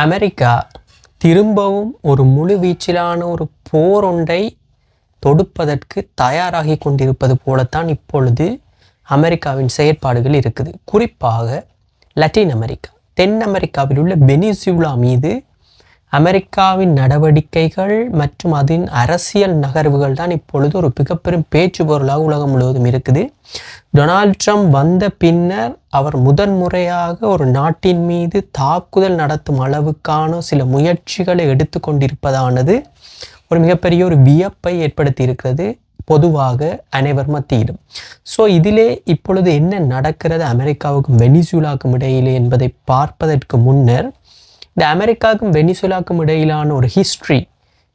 America திரும்பவும் ஒரு முழுவீச்சிலான ஒரு போர் ஒன்றை தொடுப்பதற்கு தயாராகி கொண்டிருப்பது போலத்தான் இப்பொழுது அமெரிக்காவின் செயற்பாடுகள் இருக்குது. குறிப்பாக லத்தீன் அமெரிக்கா தென் அமெரிக்காவில் உள்ள பெனிசுலா மீது அமெரிக்காவின் நடவடிக்கைகள் மற்றும் அதன் அரசியல் நகர்வுகள் தான் இப்பொழுது ஒரு மிகப்பெரும் பேச்சு பொருளாக உலகம் முழுவதும் இருக்குது. டொனால்ட் ட்ரம்ப் வந்த பின்னர் அவர் முதன்முறையாக ஒரு நாட்டின் மீது தாக்குதல் நடத்தும் அளவுக்கான சில முயற்சிகளை எடுத்துக்கொண்டிருப்பதானது ஒரு மிகப்பெரிய ஒரு வியப்பை ஏற்படுத்தி இருக்கிறது பொதுவாக அனைவர் மத்தியிலும். ஸோ இதிலே இப்பொழுது என்ன நடக்கிறது? அமெரிக்காவுக்கும் வெனிசூலாவுக்கும் இடையிலே என்பதை பார்ப்பதற்கு முன்னர் இந்த அமெரிக்காவுக்கும் வெனிசுலாக்கும் இடையிலான ஒரு ஹிஸ்ட்ரி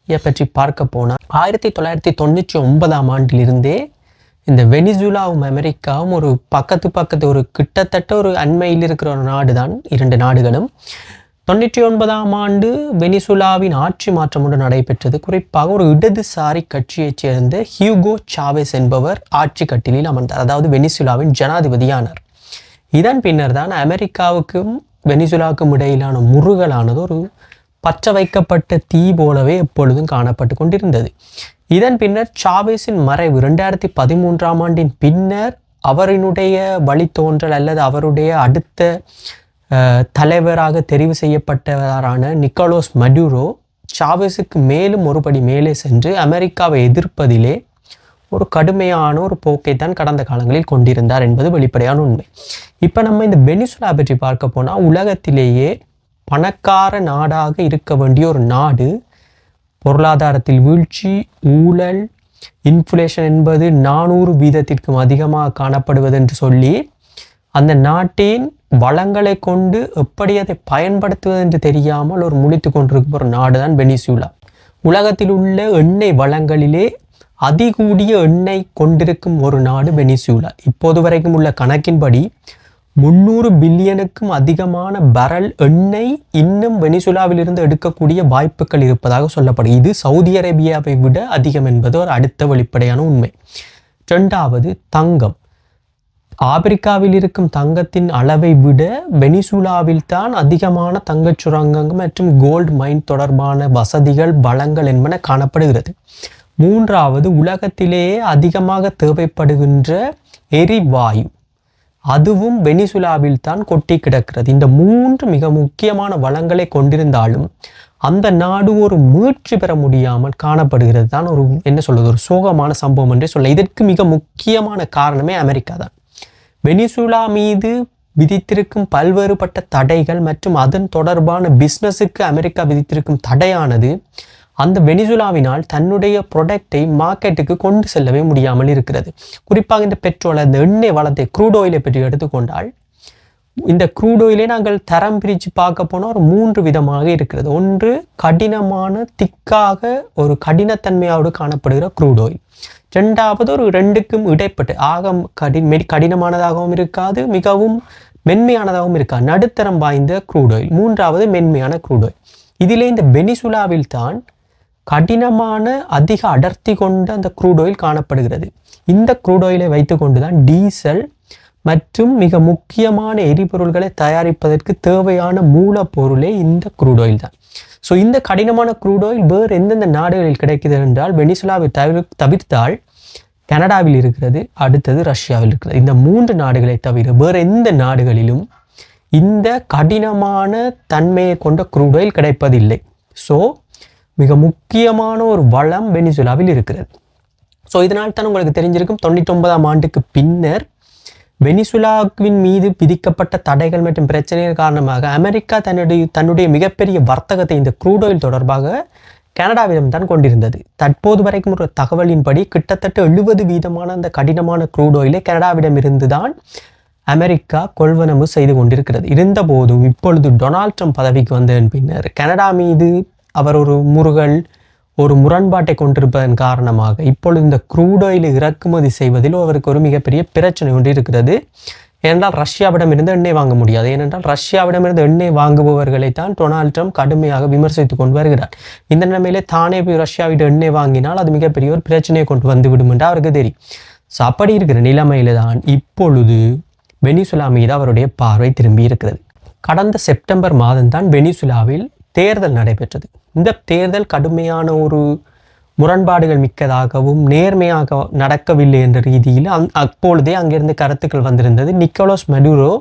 பற்றி பார்க்க போனால் ஆயிரத்தி தொள்ளாயிரத்தி தொண்ணூற்றி ஒன்பதாம் ஆண்டிலிருந்தே இந்த வெனிசுலாவும் அமெரிக்காவும் ஒரு பக்கத்து பக்கத்து ஒரு கிட்டத்தட்ட ஒரு அண்மையில் இருக்கிற ஒரு நாடு தான் இரண்டு நாடுகளும். தொண்ணூற்றி ஒன்பதாம் ஆண்டு வெனிசுலாவின் ஆட்சி மாற்றம் ஒன்று நடைபெற்றது. குறிப்பாக ஒரு இடதுசாரி கட்சியைச் சேர்ந்த ஹியூகோ சாவேஸ் என்பவர் ஆட்சி கட்டிலில் அமர்ந்தார். அதாவது வெனிசுலாவின் ஜனாதிபதியானார். இதன் பின்னர் தான் அமெரிக்காவுக்கும் வெனிசுலாவுக்கும் இடையிலான முருகலானது ஒரு பச்சை வைக்கப்பட்ட தீ போலவே எப்பொழுதும் காணப்பட்டு கொண்டிருந்தது. இதன் பின்னர் சாவேஸின் மறைவு ரெண்டாயிரத்தி பதிமூன்றாம் ஆண்டின் பின்னர் அவரினுடைய வழித்தோன்றல் அல்லது அவருடைய அடுத்த தலைவராக தெரிவு செய்யப்பட்டவரான நிக்கோலோஸ் மடுரோ சாவேஸுக்கு மேலும் ஒருபடி மேலே சென்று அமெரிக்காவை எதிர்ப்பதிலே ஒரு கடுமையான ஒரு போக்கை தான் கடந்த காலங்களில் கொண்டிருந்தார் என்பது வெளிப்படையான உண்மை. இப்போ நம்ம இந்த பெனிசுலா பற்றி பார்க்க போனால் உலகத்திலேயே பணக்கார நாடாக இருக்க வேண்டிய ஒரு நாடு பொருளாதாரத்தில் வீழ்ச்சி ஊழல் இன்ஃப்ளேஷன் என்பது நானூறு வீதத்திற்கும் அதிகமாக காணப்படுவது என்று சொல்லி அந்த நாட்டின் வளங்களை கொண்டு எப்படி அதை பயன்படுத்துவது என்று தெரியாமல் ஒரு முழித்து கொண்டிருக்கும் ஒரு நாடு தான் பெனிசுலா உலகத்தில் உள்ள எண்ணெய் வளங்களிலே அதிகூடிய எண்ணெய் கொண்டிருக்கும் ஒரு நாடு வெனிசூலா. இப்போது வரைக்கும் உள்ள கணக்கின்படி முந்நூறு பில்லியனுக்கும் அதிகமான பரல் எண்ணெய் இன்னும் வெனிசுலாவிலிருந்து எடுக்கக்கூடிய வாய்ப்புகள் இருப்பதாக சொல்லப்படும் இது சவுதி அரேபியாவை விட அதிகம் என்பது ஒரு அடுத்த வெளிப்படையான உண்மை. ரெண்டாவது தங்கம். ஆப்பிரிக்காவில் இருக்கும் தங்கத்தின் அளவை விட வெனிசுலாவில் தான் அதிகமான தங்கச் சுரங்கங்கள் மற்றும் கோல்டு மைன் தொடர்பான வசதிகள் பலங்கள் என்பன காணப்படுகிறது. மூன்றாவது உலகத்திலேயே அதிகமாக தேவைப்படுகின்ற எரிவாயு. அதுவும் வெனிசுலாவில் தான் கொட்டி கிடக்கிறது. இந்த மூன்று மிக முக்கியமான வளங்களை கொண்டிருந்தாலும் அந்த நாடு ஒரு மீட்சி பெற முடியாமல் காணப்படுகிறது தான் ஒரு என்ன சொல்வது ஒரு சோகமான சம்பவம் என்றே சொல்ல இதற்கு மிக முக்கியமான காரணமே அமெரிக்கா தான். வெனிசுலா மீது விதித்திருக்கும் பல்வேறுபட்ட தடைகள் மற்றும் அதன் தொடர்பான பிஸ்னஸுக்கு அமெரிக்கா விதித்திருக்கும் தடையானது அந்த வெனிசுலாவினால் தன்னுடைய ப்ரொடக்டை மார்க்கெட்டுக்கு கொண்டு செல்லவே முடியாமல் இருக்கிறது. குறிப்பாக இந்த பெட்ரோல் அந்த எண்ணெய் வளத்தை க்ரூட் ஆயிலை பற்றி எடுத்துக்கொண்டால் இந்த க்ரூட் ஆயிலே நாங்கள் தரம் பிரித்து பார்க்க போனால் ஒரு மூன்று விதமாக இருக்கிறது. ஒன்று கடினமான திக்காக ஒரு கடினத்தன்மையோடு காணப்படுகிற க்ரூட் ஆயில் ரெண்டாவது ஒரு ரெண்டுக்கும் இடைப்பட்டு ஆக கடி கடினமானதாகவும் இருக்காது மிகவும் மென்மையானதாகவும் இருக்காது. நடுத்தரம் வாய்ந்த க்ரூட் ஆயில் மூன்றாவது மென்மையான க்ரூட் ஆயில் இதிலே இந்த வெனிசுலாவில் தான் கடினமான அதிக அடர்த்தி கொண்ட அந்த க்ரூட் ஆயில் காணப்படுகிறது. இந்த க்ரூட் ஆயிலை வைத்துக்கொண்டு தான் டீசல் மற்றும் மிக முக்கியமான எரிபொருள்களை தயாரிப்பதற்கு தேவையான மூலப்பொருளே இந்த க்ரூட் ஆயில் தான். ஸோ இந்த கடினமான க்ரூட் ஆயில் வேறு எந்தெந்த நாடுகளில் கிடைக்கிறது என்றால் வெனிசுலாவை தவிர தவிர்த்தால் கனடாவில் இருக்கிறது அடுத்தது ரஷ்யாவில் இருக்கிறது. இந்த மூன்று நாடுகளை தவிர வேறு எந்த நாடுகளிலும் இந்த கடினமான தன்மையை கொண்ட க்ரூட் ஆயில் கிடைப்பதில்லை. ஸோ மிக முக்கியமான ஒரு வளம் வெனிசுலாவில் இருக்கிறது. ஸோ இதனால் தான் உங்களுக்கு தெரிஞ்சிருக்கும் தொண்ணூற்றி ஒன்பதாம் ஆண்டுக்கு பின்னர் வெனிசுலாவின் மீது விதிக்கப்பட்ட தடைகள் மற்றும் பிரச்சனைகள் காரணமாக அமெரிக்கா தன்னுடைய தன்னுடைய மிகப்பெரிய வர்த்தகத்தை இந்த க்ரூடோயில் தொடர்பாக கனடாவிடம் தான் கொண்டிருந்தது. தற்போது வரைக்கும் ஒரு தகவலின்படி கிட்டத்தட்ட எழுபது வீதமான அந்த கடினமான க்ரூடோயிலே கனடாவிடம் இருந்து தான் அமெரிக்கா கொள்வனவு செய்து கொண்டிருக்கிறது. இருந்தபோதும் இப்பொழுது டொனால்ட் ட்ரம்ப் பதவிக்கு வந்ததன் பின்னர் கனடா மீது அவர் ஒரு முருகல் ஒரு முரண்பாட்டை கொண்டிருப்பதன் காரணமாக இப்பொழுது இந்த க்ரூட் ஆயில் இறக்குமதி செய்வதில் அவருக்கு ஒரு மிகப்பெரிய பிரச்சனை ஒன்று இருக்கிறது. ஏனென்றால் ரஷ்யாவிடமிருந்து எண்ணெய் வாங்க முடியாது. ஏனென்றால் ரஷ்யாவிடமிருந்து எண்ணெய் வாங்குபவர்களை தான் டொனால்ட் ட்ரம்ப் கடுமையாக விமர்சித்து கொண்டு வருகிறார். இந்த நிலைமையிலே தானே போய் ரஷ்யாவிட எண்ணெய் வாங்கினால் அது மிகப்பெரிய ஒரு பிரச்சனையை கொண்டு வந்துவிடும் என்று அவருக்கு தெரியும். ஸோ அப்படி இருக்கிற நிலைமையில தான் இப்பொழுது வெனிசுலா மீது அவருடைய பார்வை திரும்பி இருக்கிறது. கடந்த செப்டம்பர் மாதம்தான் வெனிசுலாவில் தேர்தல் நடைபெற்றது. இந்த தேர்தல் கடுமையான ஒரு முரண்பாடுகள் மிக்கதாகவும் நேர்மையாக நடக்கவில்லை என்ற ரீதியில் அந் அப்பொழுதே அங்கிருந்து கருத்துக்கள் வந்திருந்தது. நிக்கோலஸ் மெடுரோ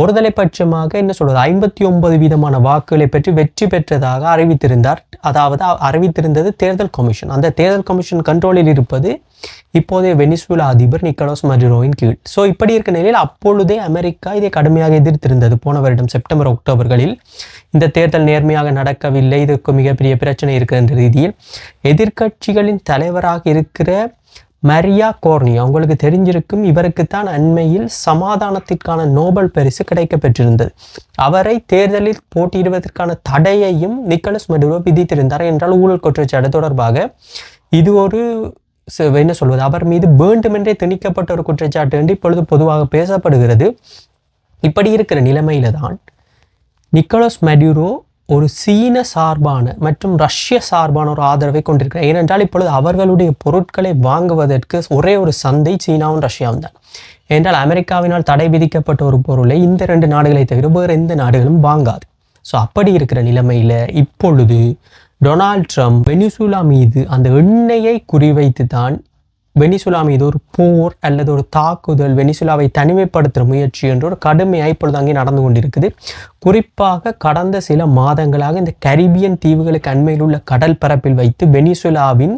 ஒருதலை பட்சமாக என்ன சொல்வது ஐம்பத்தி ஒன்பது வீதமான வாக்குகளை பெற்று வெற்றி பெற்றதாக அறிவித்திருந்தார். அதாவது அறிவித்திருந்தது தேர்தல் கமிஷன். அந்த தேர்தல் கமிஷன் கண்ட்ரோலில் இருப்பது இப்போதைய வெனிசுலா அதிபர் நிக்கலோஸ் மடுரோவின் கீழ். ஸோ இப்படி இருக்க நிலையில் அப்பொழுதே அமெரிக்கா இதை கடுமையாக எதிர்த்திருந்தது. போன வருடம் செப்டம்பர் அக்டோபர்களில். இந்த தேர்தல் நேர்மையாக நடக்கவில்லை. இதற்கு மிகப்பெரிய பிரச்சனை இருக்கின்ற ரீதியில். எதிர்க்கட்சிகளின் தலைவராக இருக்கிற மரியா கோர்னி அவங்களுக்கு தெரிஞ்சிருக்கும் இவருக்குத்தான் அண்மையில் சமாதானத்திற்கான நோபல் பரிசு கிடைக்க பெற்றிருந்தது அவரை தேர்தலில் போட்டியிடுவதற்கான தடையையும் நிக்கலஸ் மடுரோ விதித்திருந்தார் என்றால் ஊழல் குற்றச்சாட்டு தொடர்பாக. இது ஒரு என்ன சொல்வது அவர் மீது வேண்டுமென்றே திணிக்கப்பட்ட ஒரு குற்றச்சாட்டு என்று இப்பொழுது பொதுவாக பேசப்படுகிறது. இப்படி இருக்கிற நிலைமையில தான் நிக்கோலஸ் மெடியூரோ ஒரு சீன சார்பான மற்றும் ரஷ்ய சார்பான ஒரு ஆதரவை கொண்டிருக்கிறார். ஏனென்றால் இப்பொழுது அவர்களுடைய பொருட்களை வாங்குவதற்கு ஒரே ஒரு சந்தை சீனாவும் ரஷ்யாவும் தான். ஏனென்றால் அமெரிக்காவினால் தடை விதிக்கப்பட்ட ஒரு பொருளை இந்த ரெண்டு நாடுகளை தவிர வேறு எந்த நாடுகளும் வாங்காது. ஸோ அப்படி இருக்கிற நிலைமையில் இப்பொழுது டொனால்ட் ட்ரம்ப் வெனிசுலா மீது அந்த எண்ணெயை குறிவைத்து தான் வெனிசுலா மீது ஒரு போர் அல்லது ஒரு தாக்குதல் வெனிசுலாவை தனிமைப்படுத்துகிற முயற்சி என்ற ஒரு கடுமையாக இப்பொழுது அங்கே நடந்து கொண்டிருக்குது. குறிப்பாக கடந்த சில மாதங்களாக இந்த கரிபியன் தீவுகளுக்கு அண்மையில் உள்ள கடல் பரப்பில் வைத்து வெனிசுலாவின்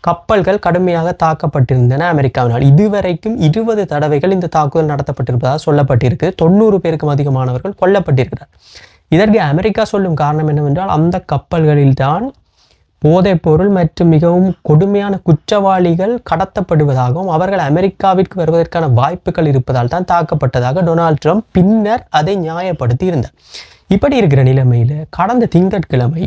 கப்பல்கள் கடுமையாக தாக்கப்பட்டிருந்தன அமெரிக்காவினால். இதுவரைக்கும் இருபது தடவைகள் இந்த தாக்குதல் நடத்தப்பட்டிருப்பதாக சொல்லப்பட்டிருக்கு. தொண்ணூறு பேருக்கும் அதிகமானவர்கள் கொல்லப்பட்டிருக்கிறார். இதற்கு அமெரிக்கா சொல்லும் காரணம் என்னவென்றால் அந்த கப்பல்களில்தான் போதைப் பொருள் மற்றும் மிகவும் கொடுமையான குற்றவாளிகள் கடத்தப்படுவதாகவும் அவர்கள் அமெரிக்காவிற்கு வருவதற்கான வாய்ப்புகள் இருப்பதால் தான் தாக்கப்பட்டதாக டொனால்ட் ட்ரம்ப் பின்னர் அதை நியாயப்படுத்தி இருந்தார் இப்படி இருக்கிற நிலைமையில் கடந்த திங்கட்கிழமை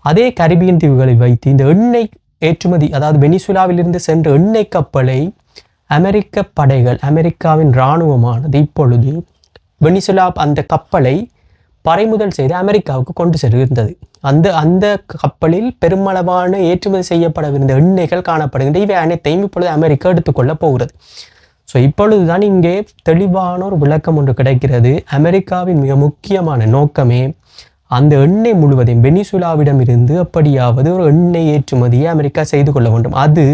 அதே கரிபியன் தீவுகளில் வைத்து இந்த எண்ணெய் ஏற்றுமதி அதாவது வெனிசுலாவிலிருந்து சென்ற எண்ணெய் கப்பலை அமெரிக்க படைகள் அமெரிக்காவின் இராணுவமானது இப்பொழுது வெனிசுலா அந்த கப்பலை பறிமுதல் செய்து அமெரிக்காவுக்கு கொண்டு சென்றிருந்தது. அந்த அந்த கப்பலில் பெருமளவான ஏற்றுமதி செய்யப்படவிருந்த எண்ணெய்கள் காணப்படுகின்ற இவை அனைத்தையும் இப்பொழுது அமெரிக்கா எடுத்துக்கொள்ளப் போகிறது. ஸோ இப்பொழுதுதான் இங்கே தெளிவான ஒரு விளக்கம் ஒன்று கிடைக்கிறது. அமெரிக்காவின் மிக முக்கியமான நோக்கமே அந்த எண்ணெய் முழுவதையும் வெனிசுலாவிடம் இருந்து அப்படியாவது ஒரு எண்ணெய் ஏற்றுமதியை அமெரிக்கா செய்து கொள்ள வேண்டும். அது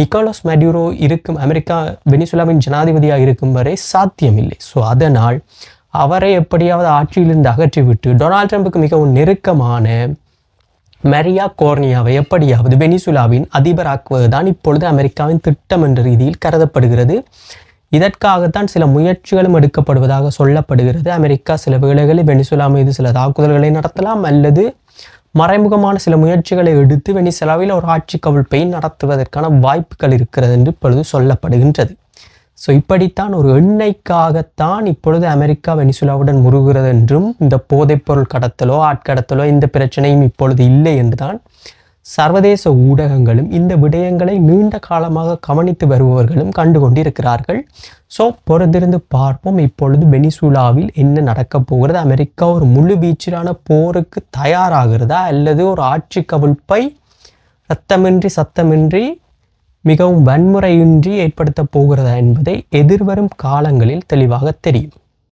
நிக்கோலஸ் மெடியூரோ இருக்கும் அமெரிக்கா வெனிசுலாவின் ஜனாதிபதியாக இருக்கும் வரை சாத்தியமில்லை. ஸோ அதனால் அவரை எப்படியாவது ஆட்சியிலிருந்து அகற்றிவிட்டு டொனால்ட் ட்ரம்புக்கு மிகவும் நெருக்கமான மரியா கோர்னியாவை எப்படியாவது வெனிசுலாவின் அதிபராக்குவதுதான் இப்பொழுது அமெரிக்காவின் திட்டம் என்ற ரீதியில் கருதப்படுகிறது. இதற்காகத்தான் சில முயற்சிகளும் எடுக்கப்படுவதாக சொல்லப்படுகிறது. அமெரிக்கா சில வேளைகளில் வெனிசுலா மீது சில தாக்குதல்களை நடத்தலாம் அல்லது மறைமுகமான சில முயற்சிகளை எடுத்து வெனிசுலாவில் ஒரு ஆட்சி கவிழ்ப்பை நடத்துவதற்கான வாய்ப்புகள் இருக்கிறது என்று இப்பொழுது சொல்லப்படுகின்றது. ஸோ இப்படித்தான் ஒரு எண்ணெய்க்காகத்தான் இப்பொழுது அமெரிக்கா வெனிசுலாவுடன் முருகிறது என்றும் இந்த போதைப்பொருள் கடத்தலோ ஆட்கடத்தலோ இந்த பிரச்சனையும் இப்பொழுது இல்லை என்றுதான் சர்வதேச ஊடகங்களும் இந்த விடயங்களை நீண்ட காலமாக கவனித்து வருபவர்களும் கண்டு கொண்டிருக்கிறார்கள் ஸோ பொறுத்திருந்து பார்ப்போம் இப்பொழுது வெனிசுலாவில் என்ன நடக்கப் போகிறது? அமெரிக்கா ஒரு முழு வீச்சிலான போருக்கு தயாராகிறதா? அல்லது ஒரு ஆட்சி கவிழ்ப்பை ரத்தமின்றி சத்தமின்றி மிகவும் வன்முறையின்றி ஏற்படுத்தப் போகிறதா என்பதை எதிர்வரும் காலங்களில் தெளிவாக தெரியும்.